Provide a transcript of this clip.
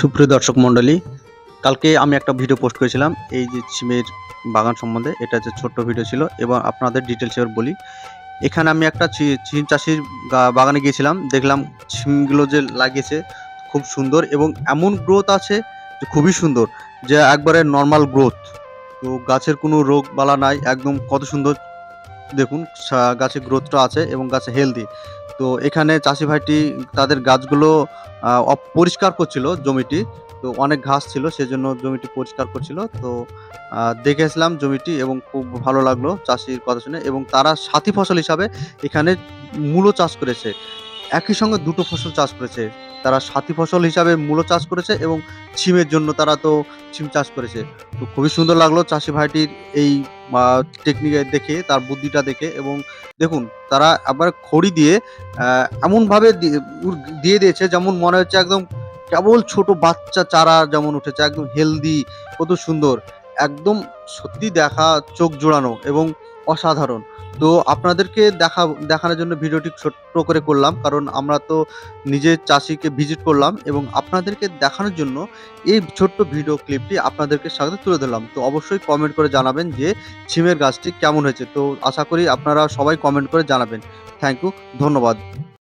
সুপ্রিয় দর্শক মণ্ডলী, কালকে আমি একটা ভিডিও পোস্ট করেছিলাম এই যে সিমের বাগান সম্বন্ধে। এটা যে ছোট্ট ভিডিও ছিল এবং আপনাদের ডিটেলস এবার বলি। এখানে আমি একটা সিম চাষির বাগানে গিয়েছিলাম। দেখলাম সিমগুলো যে লাগিয়েছে খুব সুন্দর এবং এমন গ্রোথ আছে যে খুবই সুন্দর, যে একবারে নর্মাল গ্রোথ তো গাছের কোনো রোগ বালা নাই, একদম কত সুন্দর দেখুন গাছে গ্রোথটা আছে এবং গাছে হেলদি তো এখানে চাষি ভাইটি তাদের গাছগুলো পরিষ্কার করছিল জমিটি। তো অনেক ঘাস ছিল, সেজন্য জমিটি পরিষ্কার করছিল। তো দেখেছিলাম জমিটি এবং খুব ভালো লাগল চাষির কথা শুনে এবং তারা সাথী ফসল হিসাবে এখানে মূলো চাষ করেছে। একই সঙ্গে দুটো ফসল চাষ করেছে। তারা সাথী ফসল হিসাবে মূলো চাষ করেছে এবং ছিমের জন্য তারা তো ছিম চাষ করেছে। তো খুবই সুন্দর লাগল চাষি ভাইটির এই টেকনিক দেখে, তার বুদ্ধিটা দেখে এবং দেখুন, তারা আবার খড়ি দিয়ে এমনভাবে দিয়ে দিয়েছে যেমন মনে হচ্ছে একদম কেবল ছোট বাচ্চা চারা যেমন উঠেছে, একদম হেলদি কত সুন্দর। একদম সত্যি দেখা চোখ জোড়ানো এবং অসাধারণ। তো আপনাদেরকে দেখা, দেখানোর জন্য ভিডিওটি ছোট্ট করে করলাম, কারণ আমরা তো নিজের চাষিকে ভিজিট করলাম এবং আপনাদেরকে দেখানোর জন্য এই ছোট্ট ভিডিও ক্লিপটি আপনাদেরকে সাথে তুলে ধরলাম। তো অবশ্যই কমেন্ট করে জানাবেন যে ছিমের গাছটি কেমন হয়েছে। তো আশা করি আপনারা সবাই কমেন্ট করে জানাবেন। থ্যাংক ইউ ধন্যবাদ।